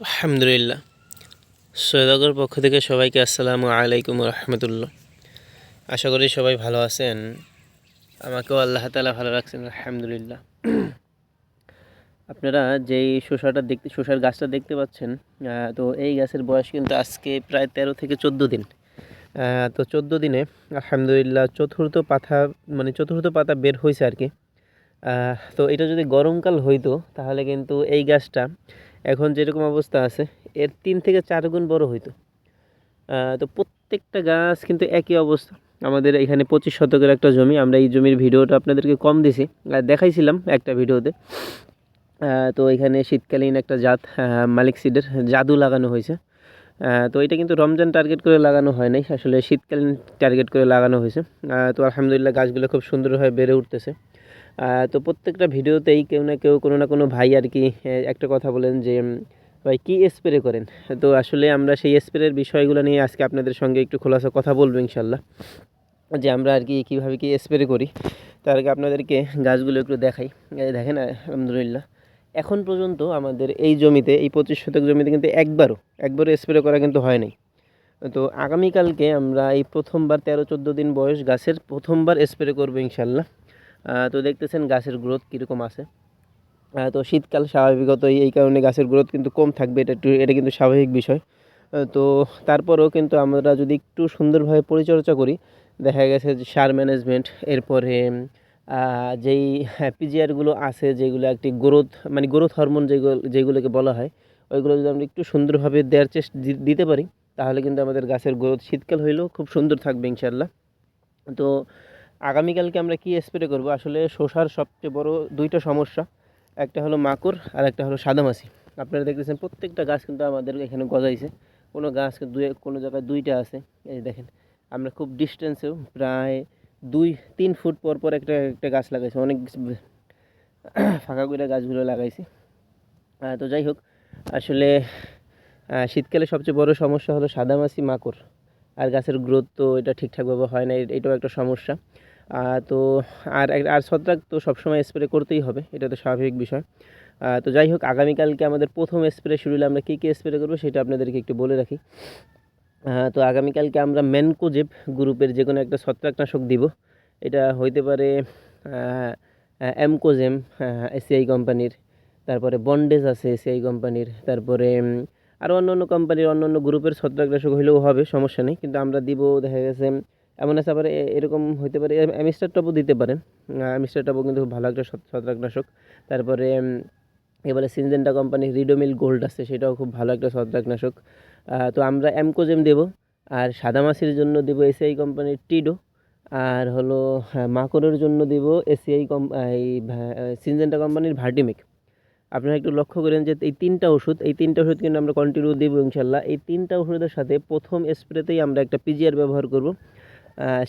আলহামদুলিল্লাহ। সৈয়দগর পক্ষ থেকে সবাইকে আসসালামু আলাইকুম রহমতুল্লাহ। আশা করি সবাই ভালো আছেন। আমাকেও আল্লাহ তালা ভালো রাখছেন, আলহামদুলিল্লাহ। আপনারা যেই শসাটা দেখতে শসার গাছটা দেখতে পাচ্ছেন তো এই গাছের বয়স কিন্তু আজকে প্রায় তেরো থেকে চোদ্দ দিন। তো চোদ্দ দিনে আলহামদুলিল্লাহ চতুর্থ পাতা মানে চতুর্থ পাতা বের হয়েছে আর কি। তো এটা যদি গরমকাল হইতো, তাহলে কিন্তু এই গাছটা এখন যেরকম অবস্থা আছে, এর তিন থেকে চার গুণ বড় হইতো। তো প্রত্যেকটা গাছ কিন্তু একই অবস্থা। আমাদের এখানে পঁচিশ শতকের একটা জমি, আমরা এই জমির ভিডিওটা আপনাদেরকে কম দিছি দেখাইছিলাম একটা ভিডিওতে। তো এখানে শীতকালীন একটা জাত মালিক সিডের জাদু লাগানো হয়েছে। তো এটা কিন্তু রমজান টার্গেট করে লাগানো হয় নাই, আসলে শীতকালীন টার্গেট করে লাগানো হয়েছে। তো আলহামদুলিল্লাহ গাছগুলো খুব সুন্দরভাবে বেড়ে উঠতেছে। তো প্রত্যেকটা ভিডিওতেই কেউ না কেউ কোনো না কোনো ভাই আর কি একটা কথা বলেন যে ভাই কী স্প্রে করেন? তো আসলে আমরা সেই স্প্রের বিষয়গুলো নিয়ে আজকে আপনাদের সঙ্গে একটু খোলাসা কথা বলব ইনশাল্লাহ। যে আমরা আর কি কীভাবে কী স্প্রে করি, তার আগে আপনাদেরকে গাছগুলো একটু দেখাই। দেখেন, আলহামদুলিল্লাহ। এখন পর্যন্ত আমাদের এই জমিতে, এই পঁচিশ শতক জমিতে কিন্তু একবারও একবারও স্প্রে করা কিন্তু হয় নাই। তো আগামীকালকে আমরা এই প্রথমবার তেরো চোদ্দ দিন বয়স গাছের প্রথমবার স্প্রে করব ইনশাল্লাহ। তো দেখতেছেন গাছের গ্রোথ কীরকম আছে। তো শীতকাল স্বাভাবিকত এই কারণে গাছের গ্রোথ কিন্তু কম থাকবে, এটা একটু, এটা কিন্তু স্বাভাবিক বিষয়। তো তারপরেও কিন্তু আমরা যদি একটু সুন্দরভাবে পরিচর্যা করি, দেখা গেছে যে সার ম্যানেজমেন্ট এরপরে যেই পিজিআরগুলো আছে, যেগুলো একটি গ্রোথ মানে গ্রোথ হরমোন যেগুলো, যেগুলোকে বলা হয়, ওইগুলো যদি আমরা একটু সুন্দরভাবে দেওয়ার চেষ্টা দিতে পারি, তাহলে কিন্তু আমাদের গাছের গ্রোথ শীতকাল হইলেও খুব সুন্দর থাকবে ইনশাল্লাহ তো আগামীকালকে আমরা কি স্প্রে করব? আসলে শসার সবচেয়ে বড় দুইটা সমস্যা। একটা হলো মাকড় আর একটা হলো সাদামাছি। আপনারা দেখতেছেন প্রত্যেকটা গাছ কিন্তু আমাদের এখানে গজাইছে। কোনো গাছ দুই কোনো জায়গায় দুইটা আছে। এই দেখেন, আমরা খুব ডিস্টেন্সেও প্রায় দুই, তিন ফুট পর পর একটা একটা গাছ লাগাইছি। অনেক ফাঁকা করে গাছগুলো লাগাইছি। তো যাই হোক, আসলে শীতকালে সবচেয়ে বড় সমস্যা হলো সাদামাছি, মাকড়। আর গাছের গ্রোথ তো এটা ঠিকঠাকভাবে হয় না এটাও একটা সমস্যা। তো আর আর ছত্রাক তো সবসময় স্প্রে করতেই হবে, এটা তো স্বাভাবিক বিষয়। তো যাই হোক, আগামীকালকে আমাদের প্রথম স্প্রে শিডিউলে আমরা কী কী স্প্রে করব সেটা আপনাদেরকে একটু বলে রাখি। তো আগামীকালকে আমরা ম্যানকোজেব গ্রুপের যে কোনো একটা ছত্রাকনাশক দিব। এটা হইতে পারে এমকোজেম এসিআই কোম্পানির, তারপরে বন্ডেজ আছে এসিআই কোম্পানির, তারপরে আরও অন্য অন্য কোম্পানির অন্য অন্য গ্রুপের ছত্রাকনাশক হলেও হবে, সমস্যা নেই। কিন্তু আমরা দিব, দেখা গেছে এমন আছে আবার এরকম হতে পারে অ্যামিস্টার টপও দিতে পারেন। অ্যামিস্টার টপও কিন্তু খুব ভালো একটা ছত্রাকনাশক তারপরে এবারে সিনজেন্টা কোম্পানির রিডোমিল গোল্ড আছে সেটাও খুব ভালো একটা ছত্রাকনাশক তো আমরা অ্যামকোজেম দেব আর সাদামাছির জন্য দেব এসিআই কোম্পানির টিডো আর হলো হ্যাঁ, মাকড়ের জন্য দেব এসিআই কম এই সিনজেন্টা কোম্পানির ভার্টিমিক। আপনারা একটু লক্ষ্য করেন যে এই তিনটা ওষুধ এই তিনটা ওষুধ কিন্তু আমরা কন্টিনিউ দেবো ইনশাল্লাহ। এই তিনটা ওষুধের সাথে প্রথম স্প্রেতেই আমরা একটা পিজিআর ব্যবহার করব।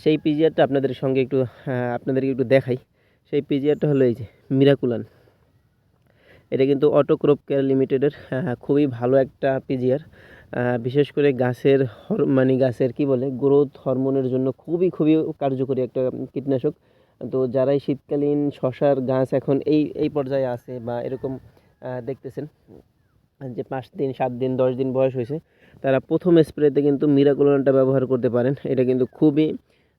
সেই পিজিআরটা আপনাদের সঙ্গে একটু আপনাদেরকে একটু দেখাই। সেই পিজিআরটা হলো এই যে মিরাকুলান এটা কিন্তু অটোক্রপ কেয়ার লিমিটেডের খুবই ভালো একটা পিজিআর বিশেষ করে গাছের হর মানে গাছের কি বলে গ্রোথ হরমোনের জন্য খুবই খুবই কার্যকরী একটা কীটনাশক। তো যারাই শীতকালীন শশার গাছ এখন এই এই পর্যায়ে আছে বা এরকম দেখতেছেন যে পাঁচ দিন, সাত দিন, দশ দিন বয়স হয়েছে, তারা প্রথম স্প্রেতে কিন্তু মিরাকুলনটা ব্যবহার করতে পারেন। এটা কিন্তু খুবই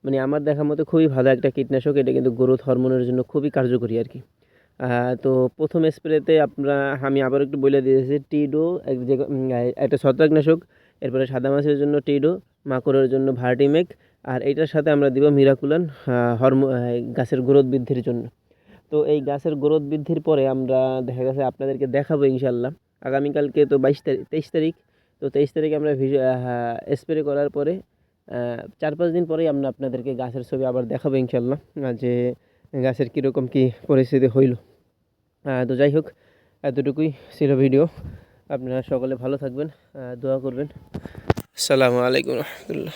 মানে আমার দেখা মতো খুবই ভালো একটা কীটনাশক। এটা কিন্তু গ্রোথ হরমোনের জন্য খুবই কার্যকরী আর কি। তো প্রথম স্প্রেতে আমরা, আমি আবার একটু বলে দিয়েছি, টিডো যে একটা ছত্রাকনাশক, এরপরে সাদা মাছের জন্য টিডো, মাকড়ের জন্য ভার্টিমেক, আর এইটার সাথে আমরা দিব মিরাকুলান হরমো গাছের গ্রোথ বৃদ্ধির জন্য। তো এই গাছের গ্রোথ বৃদ্ধির পরে আমরা দেখা গেছে, আপনাদেরকে দেখাবো ইনশাল্লাহ আগামীকালকে তো বাইশ তারিখ, তেইশ তারিখ। তো তেইশ তারিখে আমরা স্প্রে করার পরে চার পাঁচ দিন পরেই আমরা আপনাদেরকে গাছের ছবি আবার দেখাবো ইনশাল্লাহ যে গাছের কীরকম কী পরিস্থিতি হইল। তো যাই হোক, এতটুকুই ছিল ভিডিও। আপনারা সকলে ভালো থাকবেন দোয়া করবেন। আসসালামু আলাইকুম রহমতুল্লাহ।